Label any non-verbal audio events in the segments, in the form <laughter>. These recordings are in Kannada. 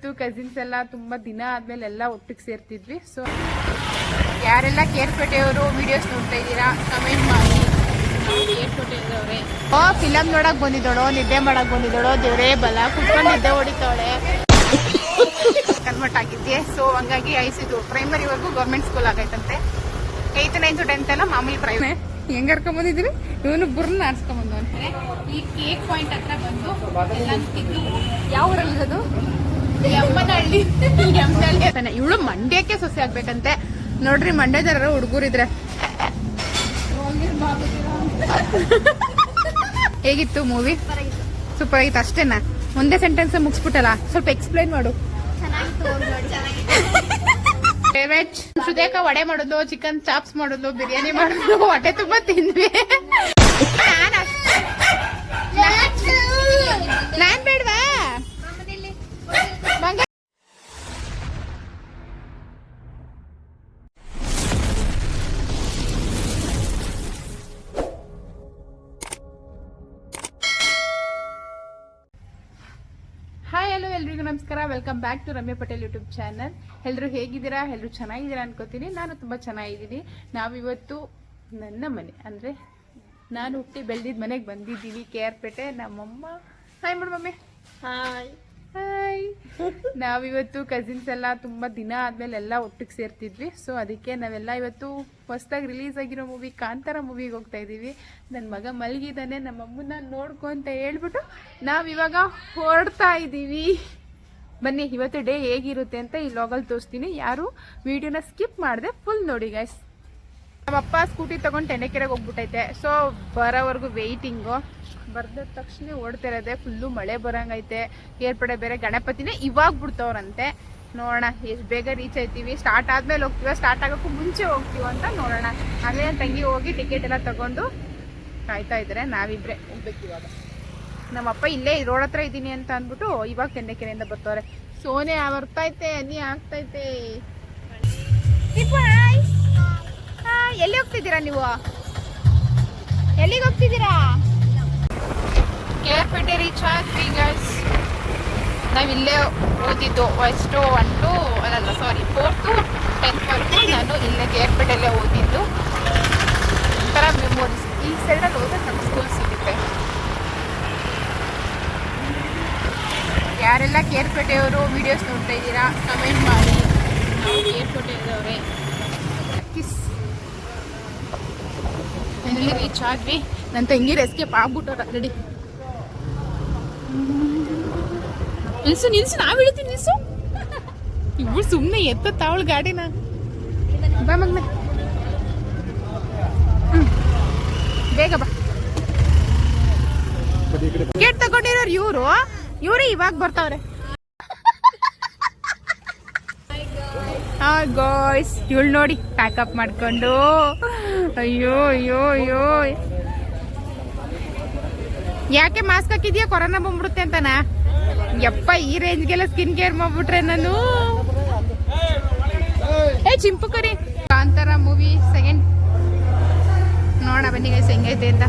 ಇವತ್ತು ಕಸಿನ್ಸ್ ಎಲ್ಲ ತುಂಬಾ ದಿನ ಆದ್ಮೇಲೆ ಎಲ್ಲ ಒಟ್ಟಿಗೆ ಸೇರ್ತಿದ್ವಿ. ಸೊ ಯಾರೆಲ್ಲ ಕೇರ್ಪೇಟೆಯವರು ವಿಡಿಯೋಸ್ ನೋಡ್ತಾ ಇದ್ದೀರಾ ಕಮೆಂಟ್ ಮಾಡಿ. ಕೇರ್ಪೇಟೆಯವ್ರೆ ಓ ಫಿಲಮ್ ನೋಡಕ್ ಬಂದಿದ್ದೋಳು ನಿದ್ದೆ ಮಾಡಕ್ ಬಂದಿದ್ದೋಳು ದೇವ್ರೇ ಬಲ ಕುತ್ಕೊಂಡು ನಿದ್ದೆ ಹೊಡಿತಾವಳೆ ಕನ್ವರ್ಟ್ ಆಗಿದ್ದೆ ಸೊ ಹಂಗಾಗಿ ಐಸಿದು. ಪ್ರೈಮರಿವರೆಗೂ ಗೌರ್ಮೆಂಟ್ ಸ್ಕೂಲ್ ಆಗೈತಂತೆ. ಏಯ್ತ್ ನೈನ್ತ್ ಟೆಂತ್ ಎಲ್ಲ ಮಾಮೂಲಿ ಪ್ರೈಮರಿ ಹೆಂಗ್ ಕರ್ಕೊಂಡ್ ಬಂದಿದ್ರಿ ಇವನು ಬುರ್ನ ಆಡ್ಸ್ಕೊಂಡ್ ಬಂದವನೆ. ಈ ಕೇಕ್ ಪಾಯಿಂಟ್ ಹತ್ರ ಬಂದು ಎಲ್ಲ ಯಾವ ಊರಲ್ಲಿ ಊರಲ್ಲಿರೋದು? ಇವಳು ಮಂಡ್ಯಕ್ಕೆ ಸೊಸೆ ಆಗ್ಬೇಕಂತೆ. ನೋಡ್ರಿ ಮಂಡ್ಯದರ ಹುಡುಗರಿದ್ರೆ. ಹೇಗಿತ್ತು ಮೂವಿ ಸೂಪರ್ ಆಗಿತ್ತು ಅಷ್ಟೇನಾ? ಒಂದೇ ಸೆಂಟೆನ್ಸ್ ಮುಗಿಸ್ಬಿಟ್ಟಲ್ಲ? ಸ್ವಲ್ಪ ಎಕ್ಸ್ಪ್ಲೈನ್ ಮಾಡು. ಸುದೇಕ ವಡೆ ಮಾಡೋದು ಚಿಕನ್ ಚಾಪ್ಸ್ ಮಾಡೋದು, ಬಿರಿಯಾನಿ ಮಾಡೋದು, ಹೊಟ್ಟೆ ತುಂಬಾ ತಿಂದ್ವಿ. ನಾನ್ welcome back to Ramya Patel YouTube channel ಎಲ್ಲರೂ ಹೇಗಿದ್ದೀರಾ? ಎಲ್ಲರೂ ಚೆನ್ನಾಗಿದ್ದೀರಾ ಅನ್ಕೋತೀನಿ. ನಾನು ತುಂಬ ಚೆನ್ನಾಗಿದ್ದೀನಿ. ನಾವಿವತ್ತು ನನ್ನ ಮನೆ ಅಂದರೆ ನಾನು ಹುಟ್ಟಿ ಬೆಳೆದಿದ್ದ ಮನೆಗೆ ಬಂದಿದ್ದೀವಿ ಕೆ ಆರ್ ಪೇಟೆ. ನಮ್ಮಮ್ಮ ಹಾಯ್ ಮಾಡು ಮಮ್ಮಿ. ಹಾಯ್ ಹಾಯ್ ನಾವಿವತ್ತು ಕಸಿನ್ಸ್ ಎಲ್ಲ ತುಂಬ ದಿನ ಆದಮೇಲೆ ಎಲ್ಲ ಒಟ್ಟಿಗೆ ಸೇರ್ತಿದ್ವಿ. ಸೊ ಅದಕ್ಕೆ ನಾವೆಲ್ಲ ಇವತ್ತು ಹೊಸದಾಗಿ ರಿಲೀಸ್ ಆಗಿರೋ ಮೂವಿ ಕಾಂತಾರ ಮೂವಿಗೆ ಹೋಗ್ತಾ ಇದ್ದೀವಿ. ನನ್ನ ಮಗ ಮಲಗಿದ್ದಾನೆ ನಮ್ಮಮ್ಮನ ನೋಡ್ಕೊಂತ ನೋಡ್ಕೊ ಅಂತ ಹೇಳ್ಬಿಟ್ಟು ನಾವಿವಾಗ ಹೊರಡ್ತಾ ಇದ್ದೀವಿ. ಬನ್ನಿ, ಇವತ್ತು ಡೇ ಹೇಗಿರುತ್ತೆ ಅಂತ ಈ ಲಾಗಲ್ಲಿ ತೋರಿಸ್ತೀನಿ. ಯಾರು ವಿಡಿಯೋನ ಸ್ಕಿಪ್ ಮಾಡಿದೆ ಫುಲ್ ನೋಡಿ ಗೈಸ್ ನಮ್ಮಪ್ಪ ಸ್ಕೂಟಿ ತಗೊಂಡು ಟೆನೆಕೆರೆಗೆ ಹೋಗ್ಬಿಟ್ಟೈತೆ. ಸೊ ಬರೋವರೆಗೂ ವೆಯ್ಟಿಂಗು ಬರ್ದ ತಕ್ಷಣ ಓಡ್ತಿರೋದೆ ಫುಲ್ಲು ಮಳೆ ಬರೋಂಗೈತೆ. ಏರ್ಪಡೆ ಬೇರೆ ಗಣಪತಿನೇ ಇವಾಗ ಬಿಡ್ತವ್ರಂತೆ. ನೋಡೋಣ, ಎಷ್ಟು ಬೇಗ ರೀಚ್ ಆಯ್ತೀವಿ. ಸ್ಟಾರ್ಟ್ ಆದ್ಮೇಲೆ ಹೋಗ್ತೀವ ಸ್ಟಾರ್ಟ್ ಆಗೋಕ್ಕೂ ಮುಂಚೆ ಹೋಗ್ತೀವ ಅಂತ ನೋಡೋಣ. ಅದೇ ತಂಗಿ ಹೋಗಿ ಟಿಕೆಟ್ ಎಲ್ಲ ತಗೊಂಡು ಕಾಯ್ತಾ ಇದ್ದಾರೆ ನಾವಿಬ್ರೆ ಹೋಗ್ಬೇಕು ಇವಾಗ ನಮ್ಮಪ್ಪ ಇಲ್ಲೇ ರೋಡ್ ಹತ್ರ ಇದ್ದೀನಿ ಅಂತ ಅಂದ್ಬಿಟ್ಟು ಇವಾಗ ತೆನ್ನೆಕೆರೆಯಿಂದ ಬರ್ತವ್ರೆ. ಸೋನೆ ಬರ್ತೈತೆ ಅನ್ನಿ ಆಗ್ತೈತೆ ಎಲ್ಲಿ ಹೋಗ್ತಿದ್ದೀರಾ ನೀವು? ಎಲ್ಲಿಗೆ ಹೋಗ್ತಿದ್ದೀರಾ? ಕೇರ್ಪೇಟೆ ರೀಚ್ ಆದ್ವಿ ಗೈಸ್ ಇಲ್ಲೇ ಓದಿದ್ದು ಎಷ್ಟು ಒನ್ ಟು ಅಲ್ಲಲ್ಲ ಸಾರಿ ಫೋರ್ತ್ ಟೆಂತ್ವರೆಗೂ ನಾನು ಇಲ್ಲೇ ಕೇರ್ಪೇಟೆಲ್ಲೇ ಓದಿದ್ದು. ಒಂಥರ ಮೆಮೊರೀಸ್ ಈ ಸೈಡಲ್ಲಿ ಹೋದ್ರೆ ನಮ್ಮ ಸ್ಕೂಲ್ ಯಾರೆಲ್ಲ ಕೇರ್ಪೇಟೆಯವರು ವಿಡಿಯೋಸ್ ನೋಡ್ತಾ ಇದ್ದೀರಾ ಕಮೆಂಟ್ ಮಾಡಿ. ನಾವು ಕೇರ್ಪೇಟೆಯವ್ರೆ. ಕಿಸ್ ಫೈನಲಿ ರೀಚ್ ಆದ್ವಿ. ನನ್ನ ತಂಗಿ ಎಸ್ಕೇಪ್ ಆಗ್ಬಿಟ್ಟವ್ರ ರೆಡಿ ನಿಲ್ಸು ನಿಲ್ಸು, ನಾವು ಇಳಿತೀವಿ ನಿಲ್ಸು. ಇವ್ರು ಸುಮ್ಮನೆ ಎತ್ತ ತಾವಳು ಗಾಡಿನ. ಬಾ ಮಗ್ನ. ಬೇಗ ಬಾ. ಟಿಕೆಟ್ ತಗೊಂಡಿರೋರು ಇವರು? ಇವ್ರು ಇವಾಗ ಬರ್ತಾವ್ರೆ. ಗಾಯ್ಸ್ ಇವಳು ನೋಡಿ ಪ್ಯಾಕಪ್ ಮಾಡ್ಕೊಂಡು. ಅಯ್ಯೋ ಅಯ್ಯೋ ಅಯ್ಯೋ. ಯಾಕೆ ಮಾಸ್ಕ್ ಹಾಕಿದ್ಯಾ? ಕೊರೋನಾ ಬಂದ್ಬಿಡುತ್ತೆ ಅಂತನಾ? ಯಪ್ಪ, ಈ ರೇಂಜ್ಗೆಲ್ಲ ಸ್ಕಿನ್ ಕೇರ್ ಮಾಡ್ಬಿಟ್ರೆ ನಾನು. ಏ, ಚಿಂಪು ಕರಿ ಕಾಂತಾರ ಮೂವಿ ಸೆಕೆಂಡ್ ನೋಡ ಬನ್ನಿ ಗೈಸ್ ಹೆಂಗೈತೆ ಅಂತ.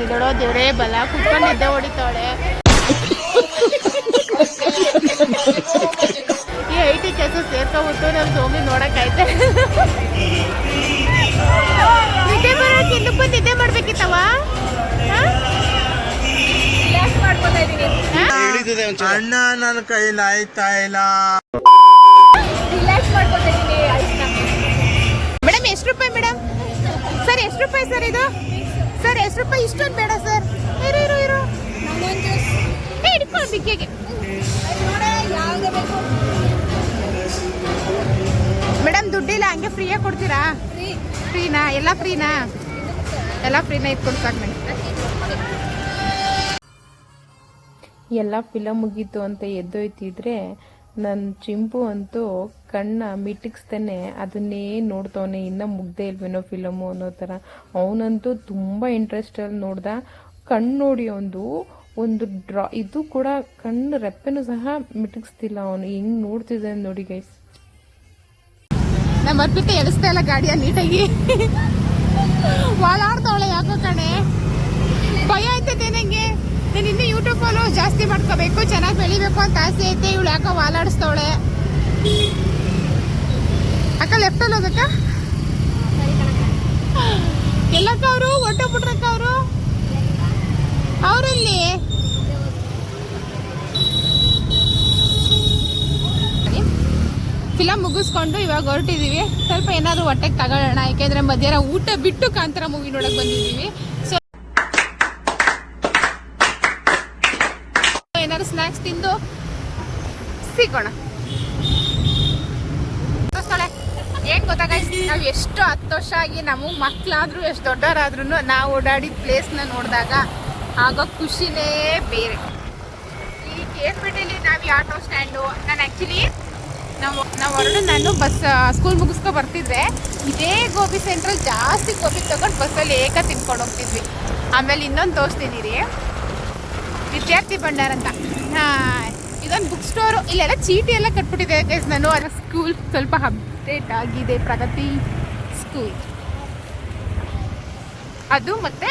ಬಂದಿದ್ದಳು ದೇವ್ರೇ ಬಲ. ಕುತ್ಕೊಂಡು ನಿದ್ದೆ ಈ ಈ ಟಿ ಕೆಲಸ ಸೇರ್ಕೊಬಿಟ್ಟು ನಮ್ ಸೋಮಿ ನೋಡಕ್ ಆಯ್ತೆ. ನಿದ್ದೆ ಬರೋಕೆ ಇನ್ನು ಬಂದು ನಿದ್ದೆ ಮಾಡ್ಬೇಕಿತ್ತವ? ಮಾಡ್ಕೊತಾ ಇದೀನಿ ಅಣ್ಣ ನನ್ನ ಕೈಲಿ ಆಯ್ತಾ ಇಲ್ಲ. ರಿಲ್ಯಾಕ್ಸ್ ಮಾಡ್ಕೊತಾ ಇದೀನಿ ಮೇಡಮ್ ಎಷ್ಟು ರೂಪಾಯಿ ಮೇಡಮ್? ಸರ್ ಎಷ್ಟು ರೂಪಾಯಿ ಸರ್ ಇದು? ಸರ್ ಎಷ್ಟು ರೂಪಾಯಿ ಇಷ್ಟೊಂದು ಬೇಡ ಸರ್ ಇರು ಇರು ಇರು ಏ ಮೇಡಮ್ ದುಡ್ಡಿಲ್ಲ ಹಂಗೆ ಫ್ರೀಯಾಗಿ ಕೊಡ್ತೀರಾ? ಫ್ರೀನಾ ಎಲ್ಲ ಫ್ರೀನಾ ಎಲ್ಲ ಫ್ರೀನಾ ಇಟ್ಕೊಂಡು ಸಾಕು ಮೇಡಮ್ ಎಲ್ಲ ಫಿಲಮ್ ಮುಗೀತು ಅಂತ ಎದ್ದೊಯ್ತಿದ್ರೆ ನನ್ನ ಚಿಂಪು ಅಂತೂ ಕಣ್ಣ ಮಿಟಿಕ್ಸ್ತಾನೆ, ಅದನ್ನೇ ನೋಡ್ತವನೆ, ಇನ್ನೂ ಮುಗ್ದೇ ಇಲ್ವೇನೋ ಫಿಲಮು ಅನ್ನೋ ಥರ. ಅವನಂತೂ ತುಂಬ ಇಂಟ್ರೆಸ್ಟಲ್ಲಿ ನೋಡ್ದ. ಕಣ್ಣು ನೋಡಿ ಒಂದು ಒಂದು ಡ್ರಾ, ಇದು ಕೂಡ ಕಣ್ಣು ರೆಪ್ಪೆನೂ ಸಹ ಮಿಟಿಕ್ಸ್ತಿಲ್ಲ ಅವನು. ಹೆಂಗ್ ನೋಡ್ತಿದ್ದಾನೆ ನೋಡಿ ಗೈಸ್ ನಮ್ಮ ಅದ್ಭುತ ಎಳಿಸ್ತಾ ಇಲ್ಲ ಗಾಡಿಯ ನೀಟಾಗಿ. ವಾಲಾಡ್ತಾವಳೆ ಯಾಕೋ ಕಣೆ. ಭಯ ಆಯ್ತದೆ ನನಗೆ ನಾನು ಯೂಟ್ಯೂಬ್ ಜಾಸ್ತಿ ಮಾಡ್ಕೋಬೇಕು, ಚೆನ್ನಾಗಿ ಬೆಳಿಬೇಕು ಅಂತ ಆಸೆ ಐತೆ. ಇವಳು ಯಾಕೋ ವಾಲಾಡಿಸ್ತವಳೆ ಅಕ್ಕ ಲೆಫ್ಟಲ್ಲಿ ಹೋಗಕ್ಕ ಎಲ್ಲಕ್ಕ ಅವರು? ಹೊಟ್ಟೋಗ್ಬಿಟ್ರಕ್ಕ ಅವರು? ಅವರಲ್ಲಿ? ಫಿಲಮ್ ಮುಗಿಸ್ಕೊಂಡು ಇವಾಗ ಹೊರಟಿದೀವಿ. ಸ್ವಲ್ಪ ಏನಾದ್ರು ಹೊಟ್ಟೆಗೆ ತಗೊಳ್ಳೋಣ. ಯಾಕೆಂದ್ರೆ ಮಧ್ಯಾಹ್ನ ಊಟ ಬಿಟ್ಟು ಕಾಂತಾರ ಮೂವಿ ನೋಡಕ್ ಬಂದಿದೀವಿ ಸೊ ಏನಾದ್ರು ಸ್ನಾಕ್ಸ್ ತಿಂದು ಸಿಗೋಣ. ಏನ್ ಗೊತ್ತಾ guys? ನಾವ್ ಎಷ್ಟು ಹತ್ತು ವರ್ಷ ಆಗಿ ನಮಗ್ ಮಕ್ಳಾದ್ರು ಎಷ್ಟು ದೊಡ್ಡವರಾದ್ರೂ ನಾವು ಓಡಾಡಿದ ಪ್ಲೇಸ್ನ ನೋಡಿದಾಗ ಆಗೋ ಖುಷಿನೇ ಬೇರೆ ಈ ಕೇರ್ಪೇಟೆಯಲ್ಲಿ ನಾವು ಈ ಆಟೋ ಸ್ಟ್ಯಾಂಡು ನಾನು ಆ್ಯಕ್ಚುಲಿ ನಾವು ನಾವು ಹೊರಡು ನಾನು ಬಸ್ ಸ್ಕೂಲ್ ಮುಗಿಸ್ಕೊ ಬರ್ತಿದ್ರೆ ಇದೇ ಗೋಬಿ ಸೆಂಟ್ರಲ್ ಜಾಸ್ತಿ ಗೋಬಿ ತಗೊಂಡು ಬಸ್ಸಲ್ಲಿ ಏಕ ತಿನ್ಕೊಂಡು ಹೋಗ್ತಿದ್ವಿ ಆಮೇಲೆ ಇನ್ನೊಂದು ತೋರಿಸ್ತೀನಿ ರೀ ವಿದ್ಯಾರ್ಥಿ ಭಂಡಾರ ಅಂತ. ಇದೊಂದು ಬುಕ್ ಸ್ಟೋರು ಇಲ್ಲೆಲ್ಲ ಚೀಟಿ ಎಲ್ಲ ಕಟ್ಬಿಟ್ಟಿದೆ ಗೈಸ್ ನಾನು. ಅದರ ಸ್ಕೂಲ್ ಸ್ವಲ್ಪ ಅಪ್ಡೇಟ್ ಆಗಿದೆ, ಪ್ರಗತಿ ಸ್ಕೂಲ್ ಅದು ಮತ್ತೆ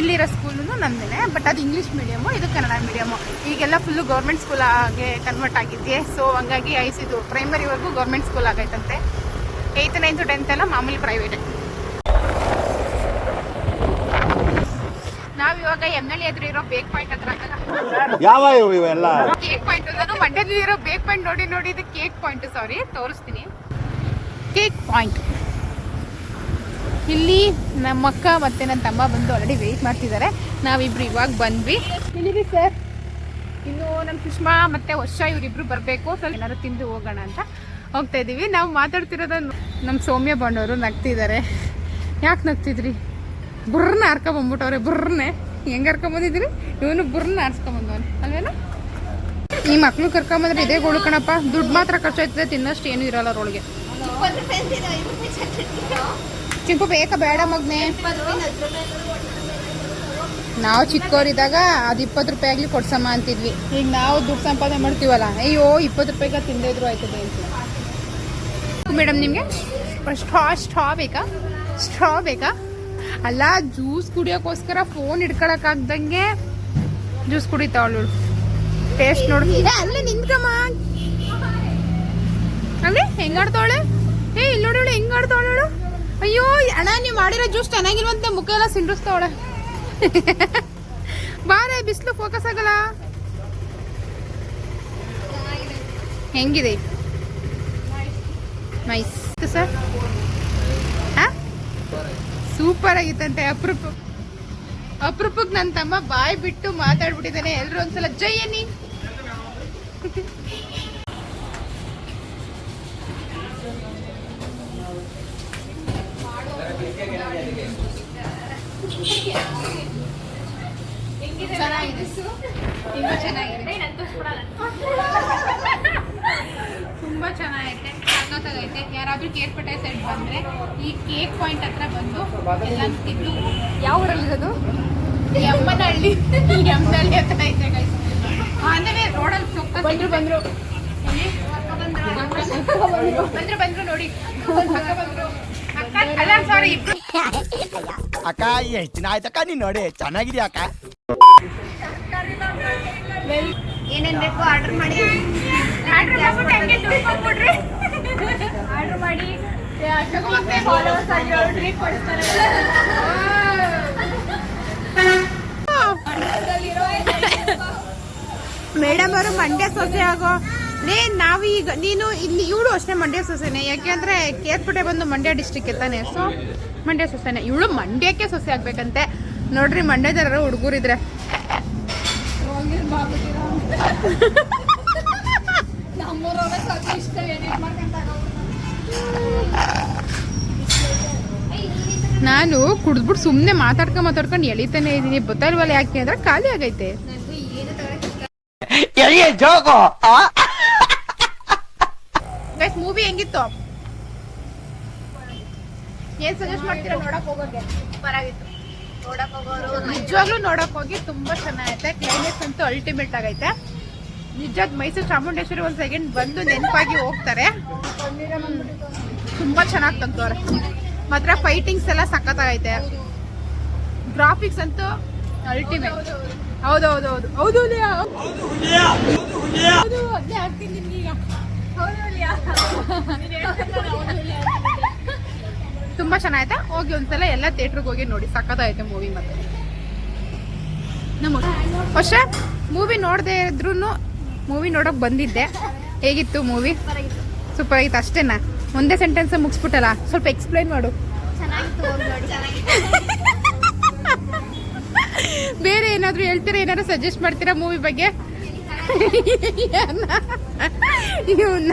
ಇಲ್ಲಿರೋ ಸ್ಕೂಲು ನಂದೇ ಬಟ್ ಅದು ಇಂಗ್ಲೀಷ್ ಮೀಡಿಯಮು ಇದು ಕನ್ನಡ ಮೀಡಿಯಮು ಈಗೆಲ್ಲ ಫುಲ್ಲು ಗೌರ್ಮೆಂಟ್ ಸ್ಕೂಲ್ ಆಗಿ ಕನ್ವರ್ಟ್ ಆಗಿದೆಯೇ ಸೊ ಹಂಗಾಗಿ ಐಸ್ ಇದು ಪ್ರೈಮರಿವರೆಗೂ ಗೌರ್ಮೆಂಟ್ ಸ್ಕೂಲ್ ಆಗೈತಂತೆ. ಏಯ್ತ್ ನೈನ್ತ್ ಟೆಂತ್ ಎಲ್ಲ ಮಾಮೂಲಿ ಪ್ರೈವೇಟ್ ಇವಾಗ ಎಂ ಎಲ್ ಎದುರು ಇರೋ ಬೇಕ್ ಪಾಯಿಂಟ್ ಹತ್ರ ಯಾವ ಇವು ಇವೆಲ್ಲ? ಕೇಕ್ ಪಾಯಿಂಟ್ ನಾನು ಮಂಡ್ಯದಲ್ಲಿ ಇರೋ ಬೇಕ್ ಪಾಯಿಂಟ್ ನೋಡಿ ನೋಡಿ ಇದು ಕೇಕ್ ಪಾಯಿಂಟ್ ಸಾರಿ ತೋರಿಸ್ತೀನಿ. ಕೇಕ್ ಪಾಯಿಂಟ್ ಇಲ್ಲಿ ನಮ್ಮ ಅಕ್ಕ ಮತ್ತೆ ನನ್ನ ತಮ್ಮ ಬಂದು ಆಲ್ರೆಡಿ ವೆಯ್ಟ್ ಮಾಡ್ತಿದ್ದಾರೆ. ನಾವಿಬ್ರು ಇವಾಗ ಬಂದ್ವಿ. ಇಲ್ಲಿ ಸರ್ ಇನ್ನು ನಮ್ಮ ಸುಷ್ಮಾ ಮತ್ತೆ ವರ್ಷ ಇವರಿಬ್ರು ಬರಬೇಕು. ಸ್ವಲ್ಪ ಏನಾದ್ರು ತಿಂದು ಹೋಗೋಣ ಅಂತ ಹೋಗ್ತಾ ಇದ್ದೀವಿ ನಾವು ಮಾತಾಡ್ತಿರೋದ ನಮ್ಮ ಸೌಮ್ಯ ಬಂಡವರು ನಗ್ತಿದ್ದಾರೆ. ಯಾಕೆ ನಗ್ತಿದ್ರಿ? ಬುರ್ರನ್ನ ಹರ್ಕೊಂಬಂದ್ಬಿಟ್ಟವ್ರೆ ಬುರ್ರನ್ನೇ ಹೆಂಗೆ ಕರ್ಕೊಂಬಂದಿದ್ರಿ ಇವನು ಬುರ್ನ ಹರ್ಸ್ಕೊಂಬಂದವನು ಅಲ್ವೇನ? ಈ ಮಕ್ಳು ಕರ್ಕೊಂಬಂದ್ರೆ ಇದೇ ಗೋಳು ಕಣಪ್ಪ. ದುಡ್ಡು ಮಾತ್ರ ಖರ್ಚು ಆಯ್ತದೆ ತಿನ್ನಷ್ಟು ಏನೂ ಇರಲ್ಲ ಅವ್ರೊಳಗೆ ಚಿಂಪು ಬೇಕಾ ಬೇಡ ಮಗ್ನೆ. ನಾವು ಚಿಕ್ಕವರಿದ್ದಾಗ ಅದು ಇಪ್ಪತ್ತು ರೂಪಾಯಿ ಆಗ್ಲಿ ಕೊಡ್ಸಮ್ಮ ಅಂತಿದ್ವಿ. ಈಗ ನಾವು ದುಡ್ಡು ಸಂಪಾದನೆ ಮಾಡ್ತೀವಲ್ಲ, ಅಯ್ಯೋ, ಇಪ್ಪತ್ತು ರೂಪಾಯಿಗೆ ತಿಂದೇ ಇದ್ರು ಆಯ್ತದೆ ಅಂತ. ಮೇಡಮ್, ನಿಮಗೆ ಸ್ಟ್ರಾ ಸ್ಟ್ರಾ ಬೇಕಾ ಸ್ಟ್ರಾ ಬೇಕಾ ಅಲ್ಲ ಜ್ಯೂಸ್ ಕುಡಿಯೋಕ್ಕೋಸ್ಕರ ಫೋನ್ ಹಿಡ್ಕೊಳಕ್ಕಾಗ್ದಂಗೆ ಜ್ಯೂಸ್ ಕುಡಿತಾವಳು ಟೇಸ್ಟ್ ನೋಡಿ. ಅಲ್ಲ ನಿಂತ್ಕಮ್ಮ. ಅಲ್ಲೇ ಹೆಂಗಾಡ್ತಾವಳೆ ಏ ಇಲ್ಲಿ ನೋಡಿ ಅವಳು ಹೆಂಗಾಡ್ತಾವಳೆ ಅಯ್ಯೋ ಅಣ್ಣ ನೀವು ಮಾಡಿರೋ ಜ್ಯೂಸ್ ಚೆನ್ನಾಗಿಲ್ವಂತೆ ಮುಖ ಎಲ್ಲ ಸಿಂಡಿಸ್ತಾವಳೆ <laughs> ಬಾರೆ ಬಿಸಿಲು ಫೋಕಸ್ ಆಗಲ್ಲ. ಹೆಂಗಿದೆ? Nice sir? ಸೂಪರ್ ಆಗಿತ್ತಂತೆ ಅಪರೂಪ. ಅಪರೂಪಕ್ಕೆ ನನ್ನ ತಮ್ಮ ಬಾಯ್ ಬಿಟ್ಟು ಮಾತಾಡ್ಬಿಟ್ಟಿದ್ದಾನೆ. ಎಲ್ಲರೂ ಒಂದ್ಸಲ ಜೈ ಅನ್ನಿ. ಚೆನ್ನಾಗಿದೆ. ಚೆನ್ನಾಗಿದೆ. ತುಂಬಾ ಚೆನ್ನಾಗೈತೆ ಸಖತ್ತಾಗೈತೆ ಯಾರಾದ್ರೂ ಕೇರ್ಪೇಟೆ ಸೈಡ್ ಬಂದ್ರೆ ಈ ಕೇಕ್ ಪಾಯಿಂಟ್ ಹತ್ರ ಬಂದು ಎಲ್ಲ ತಿಂದು ಯಾವ ಊರಲ್ಲಿರೋದು ಎಮ್ಮನಹಳ್ಳಿ ಎಮ್ಮನಹಳ್ಳಿ ಹತ್ರ ಐತೆ guys. ಅಂದ್ರೆ ರೋಡಲ್ಲಿ ಸೊಕ್ಕ ಬಂದ್ರು ಬಂದ್ರು. ಬಂದ್ರು? ಬಂದ್ರು ನೋಡಿ. ಅಕ್ಕ ಬಂದ್ರು. ಅಕ್ಕ ಅಲ್ಲ ಸಾರಿ ಇಬ್ರು. ಅಕ್ಕ ಎಷ್ಟು ದಿನ ಆಯ್ತಕ್ಕ ನೀನ್ ನೋಡಿ ಚೆನ್ನಾಗಿದ್ಯಾ ಅಕ್ಕ? ಏನೇನ್ ಬೇಕು ಆರ್ಡರ್ ಮಾಡಿ. ಆರ್ಡರ್ ಮಾಡ್ಬಿಟ್ಟು ಹಂಗೆ ದುಡ್ಡು ಕೊಟ್ಬಿಡ್ರಿ ಆರ್ಡರ್ ಮಾಡಿ ಟ್ರೀಟ್ ಕೊಡ್ತಾರೆ. ಮೇಡಮ್ ಅವರು ಮಂಡ್ಯ ಸೊಸೆ ಆಗೋ ನೇ ನಾವು ಈಗ ನೀನು ಇಲ್ಲಿ ಇವಳು ಅಷ್ಟೇ ಮಂಡ್ಯ ಸೊಸೆನೆ. ಯಾಕೆಂದ್ರೆ ಕೇರ್ಪೇಟೆ ಬಂದು ಮಂಡ್ಯ ಡಿಸ್ಟಿಕ್ ತಾನೆ. ಸೊ ಮಂಡ್ಯ ಸೊಸೆನೆ. ಇವಳು ಮಂಡ್ಯಕ್ಕೆ ಸೊಸೆ ಆಗ್ಬೇಕಂತೆ. ನೋಡ್ರಿ ಮಂಡ್ಯದರ ಹುಡುಗರಿದ್ರೆ. ನಮ್ಮೂರವ್ರೆ ಇಷ್ಟ ಎಡಿಟ್ ನಾನು ಕುಡಿದ್ಬಿಟ್ಟು ಸುಮ್ಮನೆ ಮಾತಾಡ್ಕೊಂಡು ಮಾತಾಡ್ಕೊಂಡು ಎಳಿತಾನೆ ಇದ್ದೀನಿ. ಗೊತ್ತಾಲ್ವಲ್ಲ ಯಾಕೆ ಅಂದ್ರೆ ಖಾಲಿ ಆಗೈತೆ. ಮೂವಿ ಹೆಂಗಿತ್ತು? ಏನ್ ಸಜೆಸ್ಟ್ ಮಾಡ್ತೀರಾ? ನೋಡಕ್ ಹೋಗೋಕೆ? ಸೂಪರ್ ಆಗಿತ್ತು ನೋಡಕ್ ಹೋಗೋರು ನಿಜವಾಗ್ಲೂ ನೋಡಕ್ ಹೋಗಿ ತುಂಬಾ ಚೆನ್ನಾಗೈತೆ. ಕ್ಲೈಮೇಟ್ ಅಂತೂ ಅಲ್ಟಿಮೇಟ್ ಆಗೈತೆ. ನಿಜವಾದ ಮೈಸೂರು ಚಾಮುಂಡೇಶ್ವರಿ ಒಂದ್ ಸೆಕೆಂಡ್ ಬಂದು ನೆನಪಾಗಿ ಹೋಗ್ತಾರೆ. ತುಂಬಾ ಚೆನ್ನಾಗಿ ತಂತವ್ರೆ ಮಾತ್ರ ಫೈಟಿಂಗ್ಸ್ ಎಲ್ಲ ಸಖತ್ತಾಗೈತೆ. ಗ್ರಾಫಿಕ್ಸ್ ಅಂತೂ ಅಲ್ಟಿಮೇಟ್ ಹೌದು ಹೌದು ಹೌದು? ಹೌದು ತುಂಬ ಚೆನ್ನಾಗೈತೆ. ಹೋಗಿ ಒಂದ್ಸಲ ಎಲ್ಲ ಥಿಯೇಟ್ರಿಗೆ ಹೋಗಿ ನೋಡಿ. ಸಖತ್ತಾಗೈತೆ ಮೂವಿ ಮತ್ತೆ ನಮ್ಮ ಮೂವಿ ನೋಡದೆ ಇದ್ರೂ ಮೂವಿ ನೋಡಕ್ ಬಂದಿದ್ದೆ. ಹೇಗಿತ್ತು ಮೂವಿ ಸೂಪರ್ ಆಗಿತ್ತು. ಅಷ್ಟೇನಾ? ಒಂದೇ ಸೆಂಟೆನ್ಸ್ ಮುಗಿಸ್ಬಿಟ್ಟಲ್ಲ? ಸ್ವಲ್ಪ ಎಕ್ಸ್ಪ್ಲೈನ್ ಮಾಡು. <laughs> ಬೇರೆ ಏನಾದ್ರು ಹೇಳ್ತೀರಾ? ಏನಾದ್ರು ಸಜೆಸ್ಟ್ ಮಾಡ್ತೀರಾ ಮೂವಿ ಬಗ್ಗೆ? <laughs> ಇವನ್ನ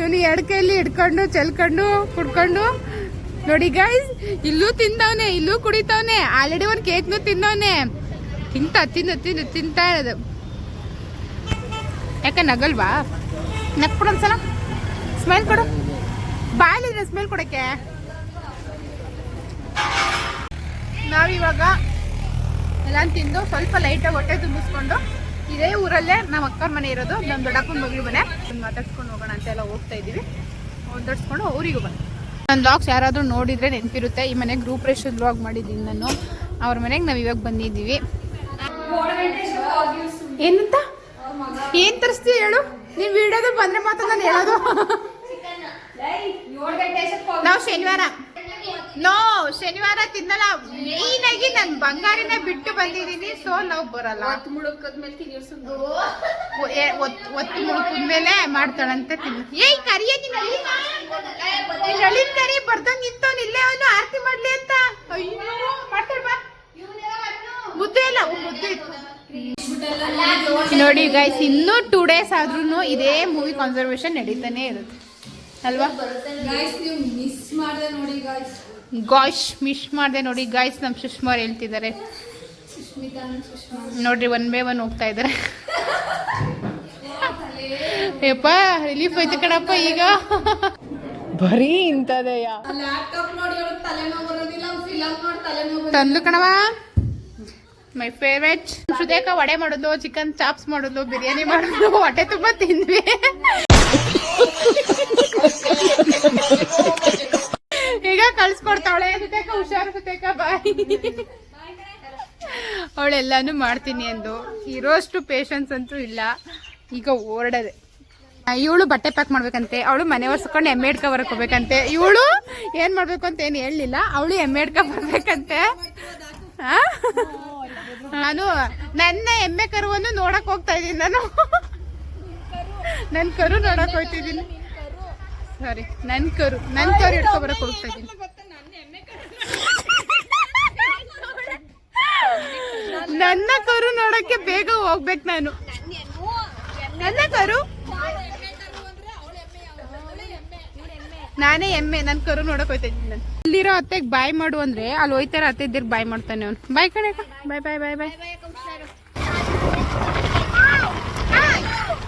ಇವನು ಎರಡು ಕೈಲಿ ಹಿಡ್ಕೊಂಡು ಚೆಲ್ಕೊಂಡು ಕುಡ್ಕೊಂಡು. ನೋಡಿ ಗೈಸ್ ಇಲ್ಲೂ ತಿಂದವನೆ ಇಲ್ಲೂ ಕುಡಿತವನೆ. ಆಲ್ರೆಡಿ ಒಂದು ಕೇಕ್ನು ತಿಂದವನೆ. ತಿಂತ ತಿಂದು ತಿಂದು ತಿಂತಾ ಇರೋದು. ಯಾಕೆ ನಗಲ್ವಾ? ನಕ್ಬಿಡು ಒಂದ್ಸಲ. ಸ್ಮೈಲ್ ಕೊಡು. ಬಾಯಲ್ಲಿದ್ರೆ ಸ್ಮೆಲ್ ಕೊಡಕ್ಕೆ? ನಾವಿವಾಗ ಎಲ್ಲ ತಿಂದು ಸ್ವಲ್ಪ ಲೈಟಾಗಿ ಹೊಟ್ಟೆ ತುಂಬಿಸ್ಕೊಂಡು ಇದೇ ಊರಲ್ಲೇ ನಮ್ಮ ಅಕ್ಕನ ಮನೆ ಇರೋದು ನಮ್ಮ ದೊಡ್ಡಪ್ಪನ ಮಗಳು ಮನೆ. ಮಾತಾಡ್ಸ್ಕೊಂಡು ಹೋಗೋಣ ಅಂತ ಎಲ್ಲ ಹೋಗ್ತಾ ಇದ್ದೀವಿ. ಮಾತಾಡ್ಸ್ಕೊಂಡು ಊರಿಗೂ ಬನ್ನಿ. ನನ್ನ ಬ್ಲಾಗ್ಸ್ ಯಾರಾದರೂ ನೋಡಿದರೆ ನೆನಪಿರುತ್ತೆ, ಈ ಮನೆಗೆ ಗ್ರೂಪ್ ರೇಷನ್ ಬ್ಲಾಗ್ ಮಾಡಿದ್ದೀನಿ ನಾನು. ಅವ್ರ ಮನೆಗೆ ನಾವು ಇವಾಗ ಬಂದಿದ್ದೀವಿ. ಏನಂತ? ಏನು ತರಿಸ್ತೀವಿ ಹೇಳು? ನೀವು ವಿಡಿಯೋದಲ್ಲಿ ಬಂದರೆ ಮಾತ್ರ ನಾನು ಹೇಳೋದು. ನಾವು ಶನಿವಾರ. ನೋ ಶನಿವಾರ ತಿನ್ನಲ್ಲ ಮೇನ್ ಆಗಿ ನಾನು ಬಂಗಾರಿನ ಬಿಟ್ಟು ಬಂದಿದ್ದೀನಿ ಸೊ ನಾವು ಬರಲ್ಲ. ಒತ್ತು ಮುಳುಕಿದ್ಮೇಲೆ ಮಾಡ್ತಾಳಂತ ತಿನ್ನು. ಏಯ್ ಕರಿಯ ಕರಿ ಬರ್ದಂಗ್ ನಿಂತವ್ನು ಇಲ್ಲೇ ಅವನು ಆರತಿ ಮಾಡ್ಲಿ ಅಂತ. ಅಯ್ಯೋ ಮಾಡ್ತಾಳ ಬಾ. ಮುದ್ದೆ ಇಲ್ಲ ಮುದ್ದೆ ಇತ್ತು. ನೋಡಿ ಗೈಸ್ ಇನ್ನೂ ಟೂ ಡೇಸ್ ಆದ್ರೂ ಇದೇ ಮೂವಿ ಕನ್ಸರ್ವೇಶನ್ ನಡೀತಾನೆ ಇರುತ್ತೆ. ಅಲ್ವಾ? ಗಾಯ್ಸ್ ನೀವು ಮಿಸ್ ಮಾಡಿದೆ ನೋಡಿ ಗಾಯ್ಸ್ ಗಾಯ್ಸ್ ಮಿಸ್ ಮಾಡಿದೆ ನೋಡಿ ಗಾಯ್ಸ್ ನಮ್ಮ ಸುಷ್ಮಾರ್ ಹೇಳ್ತಿದ್ದಾರೆ. ನೋಡ್ರಿ ಒನ್ ಬೈ ಒನ್ ಹೋಗ್ತಾ ಇದ್ದಾರೆ. ಯಪ್ಪ ರಿಲೀಫ್ ಆಯ್ತು ಕಣಪ್ಪ ಈಗ. ಬರೀ ಇಂಥದೆಯ? ಲ್ಯಾಪ್ಟಾಪ್ ನೋಡಿ ಅವ್ರಿಗೆ ತಲೆನೋವು ಬರೋದಿಲ್ಲ ಫಿಲಮ್ ನೋಡಿ ತಲೆನೋವು ಬರೋದಿಲ್ಲ. ತಂದು ಕಣವ ಮೈ ಫೇವ್ರೆಟ್ ಸುದೇಕ ವಡೆ ಮಾಡೋದು ಚಿಕನ್ ಚಾಪ್ಸ್ ಮಾಡೋದು ಬಿರಿಯಾನಿ ಮಾಡೋದು ಹೊಟ್ಟೆ ತುಂಬ ತಿಂದ್ವಿ. ಈಗ ಕಳ್ಸ್ಕೊಡ್ತಾವಳೆ. ಸುತೇಕ ಹುಷಾರು ಸುತೇಕ ಬಾಯ್. ಅವಳೆಲ್ಲಾನು ಮಾಡ್ತೀನಿ ಎಂದು ಇರೋಷ್ಟು ಪೇಷನ್ಸ್ ಅಂತೂ ಇಲ್ಲ. ಈಗ ಓರಡದೆ ಇವಳು ಬಟ್ಟೆ ಪ್ಯಾಕ್ ಮಾಡ್ಬೇಕಂತೆ. ಅವಳು ಮನೆ ಒರ್ಸ್ಕೊಂಡು ಎಮ್ಮೆ ಹಿಡ್ಕೊ ಬರಕ್ ಹೋಗ್ಬೇಕಂತೆ. ಇವಳು ಏನ್ ಮಾಡ್ಬೇಕು ಅಂತ ಏನು ಹೇಳಲಿಲ್ಲ. ಅವಳು ಎಮ್ಮೆ ಹಿಡ್ಕೊ ಬರ್ಬೇಕಂತೆ. ನಾನು ನನ್ನ ಎಮ್ಮೆ ಕರುವನ್ನು ನೋಡಕ್ ಹೋಗ್ತಾ ಇದ್ದೀನಿ ನಾನು. ನನ್ನ ಕರು ನೋಡಕ್ ಹೋಗ್ತಿದ್ದೀನಿ. ಸಾರಿ ನನ್ ಕರು ನನ್ ಕರು ಹಿಡ್ಕೊ ಬರಕ್ ಹೋಗ್ತಾ ಇದ್ದೀನಿ. ನನ್ನ ಕರು ನೋಡಕ್ಕೆ ಬೇಗ ಹೋಗ್ಬೇಕು ನಾನು. ನನ್ನ ಕರು? ನಾನೇ ಎಮ್ಮೆ ನನ್ ಕರು ನೋಡಕ್ ಹೋಯ್ತಾ ಇದ್ದೀನಿ ನಾನು. ಇಲ್ಲಿರೋ ಅತ್ತೆಗ್ ಬಾಯ್ ಮಾಡು ಅಂದ್ರೆ ಅಲ್ಲಿ ಹೋಯ್ತಾರ ಅತ್ತೆ ಇದ್ದಿರ್ ಬಾಯ್ ಮಾಡ್ತಾನೆ ಅವ್ನು. ಬಾಯ್ ಕಣೆ ಬಾಯ್ ಬಾಯ್ ಬಾಯ್ ಬಾಯ್.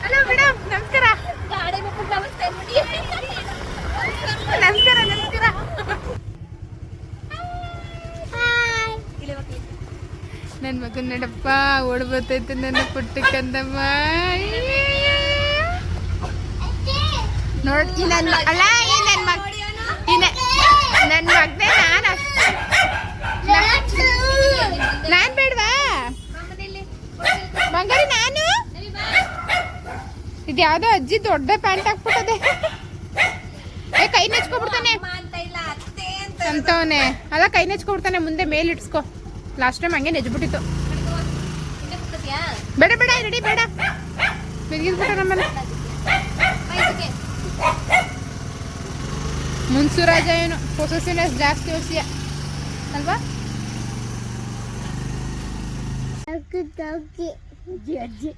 ಹಲೋ ಮೇಡಮ್ ನಮಸ್ಕಾರ ನಮಸ್ಕಾರ ನಮಸ್ಕಾರ ನನ್ನ ಮಗನ ನಡಪ್ಪ ಓಡ್ ಬರ್ತೈತೆ ನನ್ನ ಪುಟ್ಟ ಕಂದಮ್ಮ. ನೋಡ್ ಈ ನನ್ನ ಅಲ್ಲ ಈ ನನ್ನ ಮಗ ಈ ನನ್ನ ಮಗನೇ ನಾನು ನಾನ್ ಬೇಡ್ವಾ? ಬಂಗಾರಿ ನಾನು? ಇದು ಯಾವ್ದೋ ಅಜ್ಜಿ ದೊಡ್ಡ ಪ್ಯಾಂಟ್ ಹಾಕ್ಬಿಟ್ಟದೆ. ಕೈ ನೆಚ್ಕೊಬಿಡ್ತಾನೆ. ಅಂತವನೆ ಅಲ್ಲ ಕೈ ನೆಚ್ಕೊಬಿಡ್ತಾನೆ ಮುಂದೆ ಮೇಲ್ ಇಟ್ಸ್ಕೊ. ಲಾಸ್ಟ್ ಟೈಮ್ ಹಂಗೆ ನೆಜ್ಬಿಟ್ಟಿತ್ತು. ಬೇಡ ಬೇಡ ರೆಡಿ ಬೇಡ. ಬಿದ್ಗಿಸ್ಬಿಟ್ಟ ನಮ್ಮನೆ. ಮುನ್ಸೂರಾಜ ಏನು? ಪೊಸೆಸಿವ್ನೆಸ್ ಜಾಸ್ತಿ ಯೋಸಿಯ ಅಲ್ವಾ?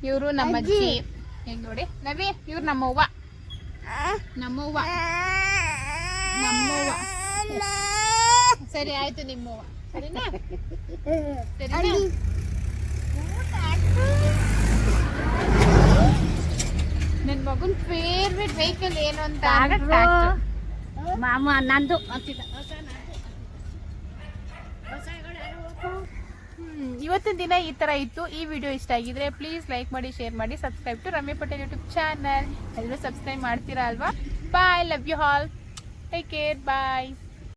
ಇವರು ನಮ್ಮ ಅಜ್ಜಿ. ಹೆಂಗ್ ನೋಡಿ? ನವಿ ಇವ್ರು ನಮ್ಮವ್ವ ನಮ್ಮವ್ವ. ನಮ್ಮವ್ವ. ಸರಿ ಆಯ್ತು ನಿಮ್ಮವ್ವ. ಸರಿನಾ? ಸರಿನಾ? ನನ್ನ ಮಗನ ಫೇವ್ರೆಟ್ ವೆಹಿಕಲ್ ಏನು ಅಂತ ಮಾಮ ನಂದು. ಅಂತಿದ್ದ ಇವತ್ತಿನ ದಿನ ಈ ತರ ಇತ್ತು. ಈ ವಿಡಿಯೋ ಇಷ್ಟ ಆಗಿದ್ರೆ ಪ್ಲೀಸ್ ಲೈಕ್ ಮಾಡಿ ಶೇರ್ ಮಾಡಿ subscribe to Ramya Patel YouTube channel ಎಲ್ಲರೂ ಸಬ್ಸ್ಕ್ರೈಬ್ ಮಾಡ್ತೀರಾ ಅಲ್ವಾ? Bye love you all take care bye